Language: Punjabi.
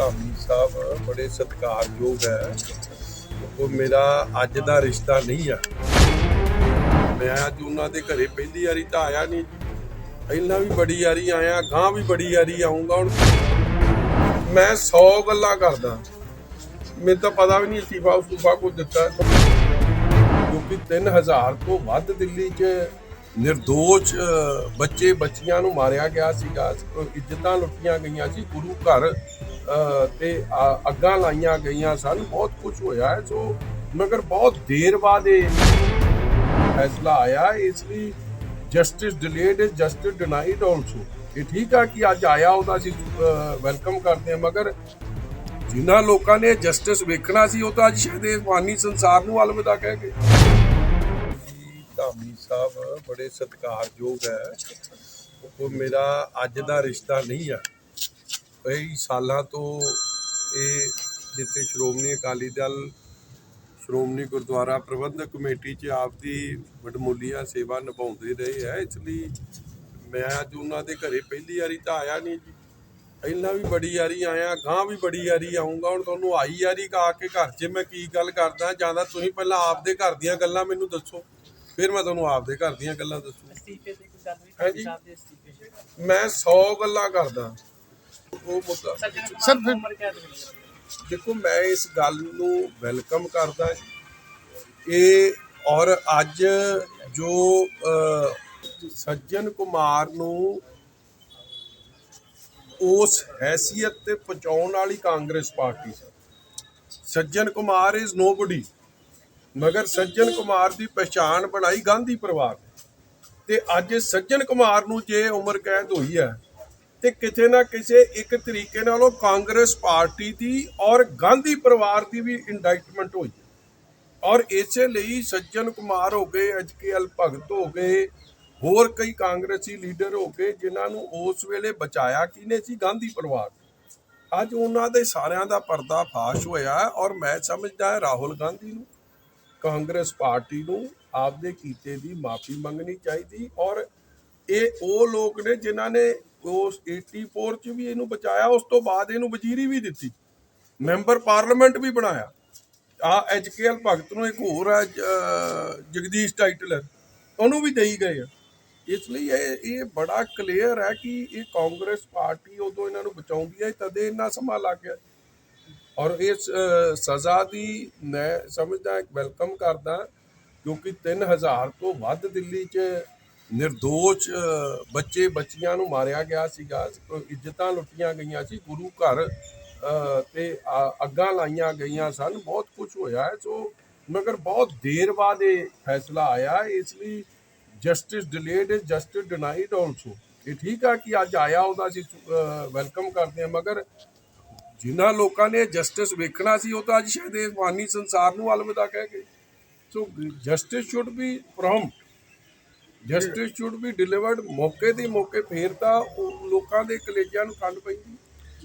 ਧਾਮੀ ਸਾਹਿਬ ਬੜੇ ਸਤਿਕਾਰਯੋਗ ਹੈ। ਉਹ ਮੇਰਾ ਅੱਜ ਦਾ ਰਿਸ਼ਤਾ ਨਹੀਂ ਆ। ਮੈਂ ਅੱਜ ਉਹਨਾਂ ਦੇ ਘਰੇ ਪਹਿਲੀ ਵਾਰੀ ਤਾਂ ਆਇਆ ਨਹੀਂ ਪਹਿਲਾਂ ਵੀ ਬੜੀ ਵਾਰੀ ਆਇਆ ਗਾਂ ਵੀ ਬੜੀ ਵਾਰੀ ਆਉਂਗਾ ਹੁਣ। ਮੈਂ 100 ਗੱਲਾਂ ਕਰਦਾ। ਮੈਨੂੰ ਤਾਂ ਪਤਾ ਵੀ ਨਹੀਂ ਅਸਤੀਫਾ ਉਸਤੀਫਾ ਕੋ ਦਿੱਤਾ। ਕਿਉਂਕਿ 3000 ਤੋਂ ਵੱਧ ਦਿੱਲੀ 'ਚ ਨਿਰਦੋਸ਼ ਬੱਚੇ ਬੱਚੀਆਂ ਨੂੰ ਮਾਰਿਆ ਗਿਆ ਸੀਗਾ। ਇੱਜ਼ਤਾਂ ਲੁੱਟੀਆਂ ਗਈਆਂ ਸੀ, ਗੁਰੂ ਘਰ ਤੇ ਅੱਗਾਂ ਲਾਈਆਂ ਗਈਆਂ ਸਨ। ਬਹੁਤ ਕੁਝ ਹੋਇਆ ਹੈ। ਸੋ, ਮਗਰ ਬਹੁਤ ਦੇਰ ਬਾਅਦ ਇਹ ਫੈਸਲਾ ਆਇਆ। ਇਸ ਲਈ justice delayed is justice denied also ਇਹ ਠੀਕ ਆ ਕਿ ਅੱਜ ਆਇਆ ਉਹਦਾ ਅਸੀਂ ਵੈਲਕਮ ਕਰਦੇ ਹਾਂ, ਮਗਰ ਜਿਨ੍ਹਾਂ ਲੋਕਾਂ ਨੇ ਜਸਟਿਸ ਵੇਖਣਾ ਸੀ, ਉਹ ਤਾਂ ਅੱਜ ਸ਼ਾਇਦ ਇਹ ਫਾਨੀ ਸੰਸਾਰ ਨੂੰ ਅਲਵਿਦਾ ਕਹਿ ਗਏ। ਧਾਮੀ ਸਾਹਿਬ ਬੜੇ ਸਤਿਕਾਰਯੋਗ ਹੈ। ਉਹ ਮੇਰਾ ਅੱਜ ਦਾ ਰਿਸ਼ਤਾ ਨਹੀਂ ਆ। ਕਈ ਸਾਲਾਂ ਤੋਂ ਇਹ ਜਿੱਥੇ ਸ਼੍ਰੋਮਣੀ ਅਕਾਲੀ ਦਲ, ਸ਼੍ਰੋਮਣੀ ਗੁਰਦੁਆਰਾ ਪ੍ਰਬੰਧਕ ਕਮੇਟੀ 'ਚ ਆਪਦੀ ਵਡਮੁੱਲੀਆਂ ਸੇਵਾ ਨਿਭਾਉਂਦੇ ਰਹੇ ਹੈ। ਇਸ ਲਈ ਮੈਂ ਅੱਜ ਉਹਨਾਂ ਦੇ ਘਰੇ ਪਹਿਲੀ ਵਾਰੀ ਤਾਂ ਆਇਆ ਨਹੀਂ ਜੀ। ਪਹਿਲਾਂ ਵੀ ਬੜੀ ਵਾਰੀ ਆਇਆ ਗਾਂ ਵੀ ਬੜੀ ਵਾਰੀ ਆਉਂਗਾ। ਹੁਣ ਤੁਹਾਨੂੰ ਆਈ ਵਾਰੀ ਆ ਕੇ ਘਰ 'ਚ ਮੈਂ ਕੀ ਗੱਲ ਕਰਦਾ? ਜਾਂ ਤਾਂ ਤੁਸੀਂ ਪਹਿਲਾਂ ਆਪਦੇ ਘਰ ਦੀਆਂ ਗੱਲਾਂ ਮੈਨੂੰ ਦੱਸੋ। ਫਿਰ ਮੈਂ ਤੁਹਾਨੂੰ ਆਪਦੇ ਘਰ ਦੀਆਂ ਗੱਲਾਂ ਦੱਸੂ। ਅਸਤੀਫੇ ਦੀ ਕੋਈ ਗੱਲ ਹੋਈ ਹੈ ਜੀ। ਸਾਹਿਬ ਦੇ ਅਸਤੀਫੇ ਮੈਂ 100 ਗੱਲਾਂ ਕਰਦਾ। ਉਹ ਮੁੱਦਾ ਕੁਮਾਰ ਫਿਰ- ਨੂੰ ਉਮਰ ਕੈਦ ਹੋਈ? ਹੈ। ਦੇਖੋ ਮੈਂ ਇਸ ਗੱਲ ਨੂੰ ਵੈਲਕਮ ਕਰਦਾ ਇਹ ਔਰ ਅੱਜ ਜੋ ਅ, ਸੱਜਣ ਕੁਮਾਰ ਨੂੰ ਉਸ ਹੈਸੀਅਤ ਤੇ ਪਹੁੰਚਾਉਣ ਵਾਲੀ ਕਾਂਗਰਸ ਪਾਰਟੀ ਸੀ। ਸੱਜਣ ਕੁਮਾਰ ਇਜ਼ ਨੋਬਡੀ ਮਗਰ ਸੱਜਣ ਕੁਮਾਰ ਦੀ ਪਛਾਣ ਬਣਾਈ ਗਾਂਧੀ ਪਰਿਵਾਰ ਨੇ। ਤੇ ਅੱਜ ਸੱਜਣ ਕੁਮਾਰ ਨੂੰ ਜੇ ਉਮਰ ਕੈਦ ਹੋਈ ਹੈ, ਤੇ ਕਿਤੇ ਨਾ ਕਿਸੇ ਇੱਕ ਤਰੀਕੇ ਨਾਲ ਉਹ ਕਾਂਗਰਸ ਪਾਰਟੀ ਦੀ ਔਰ ਗਾਂਧੀ ਪਰਿਵਾਰ ਦੀ ਵੀ ਇੰਡਾਈਟਮੈਂਟ ਹੋਈ ਹੈ। ਔਰ ਇਸੇ ਲਈ ਸੱਜਣ ਕੁਮਾਰ ਹੋ ਗਏ ਐਚਕੇਐਲ ਭਗਤ ਹੋ ਗਏ, ਹੋਰ ਕਈ ਕਾਂਗਰਸੀ ਲੀਡਰ ਹੋ ਗਏ, ਜਿਨ੍ਹਾਂ ਨੂੰ ਉਸ ਵੇਲੇ ਬਚਾਇਆ ਕਿਹਨੇ ਸੀ? ਗਾਂਧੀ ਪਰਿਵਾਰ ਅੱਜ ਉਹਨਾਂ ਦੇ ਸਾਰਿਆਂ ਦਾ ਪਰਦਾ ਫਾਸ਼ ਹੋਇਆ ਔਰ ਮੈਂ ਸਮਝਦਾ ਰਾਹੁਲ ਗਾਂਧੀ ਨੂੰ ਕਾਂਗਰਸ ਪਾਰਟੀ ਨੂੰ ਆਪਦੇ ਕੀਤੇ ਦੀ ਮਾਫੀ ਮੰਗਣੀ ਚਾਹੀਦੀ ਔਰ ਇਹ ਉਹ ਲੋਕ ਨੇ ਜਿਨ੍ਹਾਂ ਨੇ ਉਸ 84 ਚ ਵੀ ਇਹਨੂੰ ਬਚਾਇਆ, ਉਸ ਤੋਂ ਬਾਅਦ ਇਹਨੂੰ ਵਜ਼ੀਰੀ ਵੀ ਦਿੱਤੀ। ਮੈਂਬਰ ਪਾਰਲੀਮੈਂਟ ਵੀ ਬਣਾਇਆ। ਆ ਐਚਕੇਐਲ ਭਗਤ ਨੂੰ ਇੱਕ ਹੋਰ ਹੈ ਜਗਦੀਸ਼ ਟਾਈਟਲ ਹੈ ਉਹਨੂੰ ਵੀ ਦੇਈ ਗਏ ਆ। ਇਸ ਲਈ ਇਹ ਇਹ ਬੜਾ ਕਲੀਅਰ ਹੈ ਕਿ ਇਹ ਕਾਂਗਰਸ ਪਾਰਟੀ ਉਦੋਂ ਇਹਨਾਂ ਨੂੰ ਬਚਾਉਂਦੀ ਹੈ, ਤਦੇ ਇੰਨਾ ਸਮਾਂ ਲੱਗ ਗਿਆ। ਔਰ ਇਸ ਸਜ਼ਾ ਦੀ ਮੈਂ ਸਮਝਦਾ, ਇੱਕ ਵੈਲਕਮ ਕਰਦਾ, ਕਿਉਂਕਿ 3000 ਤੋਂ ਵੱਧ ਦਿੱਲੀ 'ਚ ਨਿਰਦੋਸ਼ ਬੱਚੇ, ਬੱਚੀਆਂ ਨੂੰ ਮਾਰਿਆ ਗਿਆ ਸੀਗਾ। ਇੱਜ਼ਤਾਂ ਲੁੱਟੀਆਂ ਗਈਆਂ ਸੀ। ਗੁਰੂ ਘਰ ਤੇ ਅੱਗਾਂ ਲਾਈਆਂ ਗਈਆਂ ਸਨ। ਬਹੁਤ ਕੁਝ ਹੋਇਆ ਹੈ। ਸੋ, ਮਗਰ ਬਹੁਤ ਦੇਰ ਬਾਅਦ ਇਹ ਫੈਸਲਾ ਆਇਆ। ਇਸ ਲਈ justice delayed is justice denied also. ਇਹ ਠੀਕ ਆ ਕਿ ਅੱਜ ਆਇਆ ਉਹਦਾ ਅਸੀਂ ਵੈਲਕਮ ਕਰਦੇ ਹਾਂ। ਮਗਰ ਜਿਨ੍ਹਾਂ ਲੋਕਾਂ ਨੇ ਜਸਟਿਸ ਵੇਖਣਾ ਸੀ, ਉਹ ਤਾਂ ਅੱਜ ਸ਼ਾਇਦ ਇਹ ਮਾਨੀ ਸੰਸਾਰ ਨੂੰ ਅਲਵਿਦਾ ਕਹਿ ਗਏ। So justice should be firm justice should be delivered ਮੌਕੇ ਦੀ ਮੌਕੇ, ਫੇਰ ਤਾਂ ਉਹ ਲੋਕਾਂ ਦੇ ਕਲੇਜਾਂ ਨੂੰ ਕੰਡ ਪੈਂਦੀ।